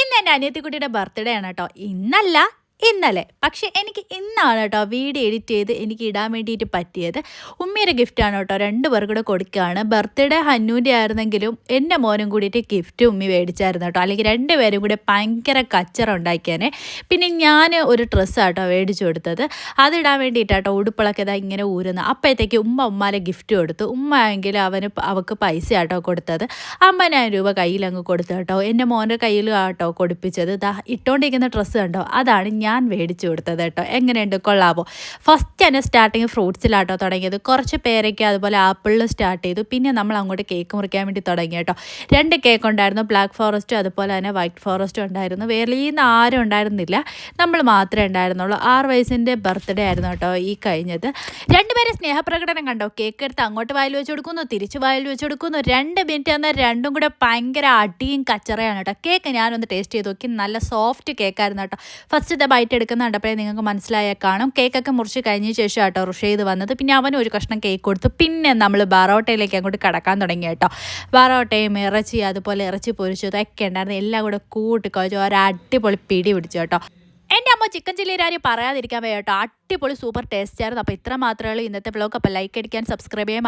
ഇന്ന് എന്റെ അനിയത്തിക്കുട്ടിയുടെ ബർത്ത്ഡേ ആണ് കേട്ടോ. ഇന്നല്ല ഇന്നലെ. പക്ഷേ എനിക്ക് ഇന്നാണ് കേട്ടോ വീഡിയോ എഡിറ്റ് ചെയ്ത് എനിക്ക് ഇടാൻ വേണ്ടിയിട്ട് പറ്റിയത്. ഉമ്മയുടെ ഗിഫ്റ്റാണ് കേട്ടോ രണ്ട് പേർ കൂടെ കൊടുക്കുകയാണ്. ബർത്ത്ഡേ ഹന്നൂന്റെ ആയിരുന്നെങ്കിലും എന്റെ മോനും കൂടിയിട്ട് ഗിഫ്റ്റ് ഉമ്മി മേടിച്ചായിരുന്നു കേട്ടോ. അല്ലെങ്കിൽ രണ്ടുപേരും കൂടെ ഭയങ്കര കച്ചറ ഉണ്ടാക്കിയാനെ. പിന്നെ ഞാൻ ഒരു ഡ്രസ്സാണ് കേട്ടോ മേടിച്ചു കൊടുത്തത്. അതിടാൻ വേണ്ടിയിട്ടാട്ടോ കേട്ടോ ഇതാ ഇങ്ങനെ ഊരുന്നത് അപ്പോഴത്തേക്ക് ഉമ്മ ഉമ്മാലെ ഗിഫ്റ്റ് കൊടുത്തു. ഉമ്മ എങ്കിൽ അവന് അവൾക്ക് പൈസ ആട്ടോ കൊടുത്തത്. അമ്പതിനായിരം രൂപ കയ്യിൽ അങ്ങ് കൊടുത്തു കേട്ടോ. എന്റെ മോന്റെ കയ്യിൽ ആട്ടോ കൊടുപ്പിച്ചത്. ഇട്ടുകൊണ്ടിരിക്കുന്ന ഡ്രസ്സ് കണ്ടോ? അതാണ് ഞാൻ മേടിച്ചു കൊടുത്തത് കേട്ടോ. എങ്ങനെയുണ്ട് കൊള്ളാവോ? ഫസ്റ്റ് തന്നെ സ്റ്റാർട്ടിങ് ഫ്രൂട്ട്സിലാട്ടോ തുടങ്ങിയത്. കുറച്ച് പേരയ്ക്ക് അതുപോലെ ആപ്പിളിൽ സ്റ്റാർട്ട് ചെയ്തു. പിന്നെ നമ്മൾ അങ്ങോട്ട് കേക്ക് മുറിക്കാൻ വേണ്ടി തുടങ്ങി കേട്ടോ. രണ്ട് കേക്ക് ഉണ്ടായിരുന്നു. ബ്ലാക്ക് ഫോറസ്റ്റും അതുപോലെ തന്നെ വൈറ്റ് ഫോറസ്റ്റും ഉണ്ടായിരുന്നു. വേറെ നിന്ന് ആരും ഉണ്ടായിരുന്നില്ല. നമ്മൾ മാത്രമേ ഉണ്ടായിരുന്നുള്ളൂ. ആറ് വയസ്സിന്റെ ബർത്ത്ഡേ ആയിരുന്നു കേട്ടോ ഈ കഴിഞ്ഞത്. രണ്ടുപേരെ സ്നേഹപ്രകടനം കണ്ടോ? കേക്ക് എടുത്ത് അങ്ങോട്ട് വായിൽ വെച്ച് കൊടുക്കുന്നു തിരിച്ച് വായിൽ വെച്ച് കൊടുക്കുന്നു. രണ്ട് മിനിറ്റ് എന്നാൽ രണ്ടും കൂടെ ഭയങ്കര അടിയും കച്ചറയാണ് കേട്ടോ. കേക്ക് ഞാനൊന്ന് ടേസ്റ്റ് ചെയ്ത് നോക്കി. നല്ല സോഫ്റ്റ് കേക്കായിരുന്നു കേട്ടോ. ഫസ്റ്റത്തെ ബൈറ്റ് എടുക്കുന്ന കണ്ടപ്പോഴേ നിങ്ങൾക്ക് മനസ്സിലായ കാണും. കേക്കൊക്കെ മുറിച്ച് കഴിഞ്ഞ ശേഷം കേട്ടോ റുഷ് ചെയ്ത് വന്നത്. പിന്നെ അവനും ഒരു കഷ്ണം കേക്ക് കൊടുത്തു. പിന്നെ നമ്മൾ ബറോട്ടയിലേക്ക് അങ്ങോട്ട് കടക്കാൻ തുടങ്ങി കേട്ടോ. ബറോട്ടയും ഇറച്ചി അതുപോലെ ഇറച്ചി പൊരിച്ചതും ഒക്കെ ഉണ്ടായിരുന്നു. എല്ലാം കൂടെ കൂട്ടിക്കുഴച്ച് ഒരു അടിപൊളി പിടി പിടിച്ചു കേട്ടോ. എന്റെ അമ്മ ചിക്കൻ ചില്ലി രാരി പറയാതിരിക്കാൻ വയ്യ കേട്ടോ. അടിപൊളി സൂപ്പർ ടേസ്റ്റ് ആയിരുന്നു. അപ്പോൾ ഇത്ര മാത്രമേ ഉള്ളൂ ഇന്നത്തെ ബ്ലോഗ് അപ്പോൾ ലൈക്ക് അടിക്കാൻ സബ്സ്ക്രൈബ് ചെയ്യാൻ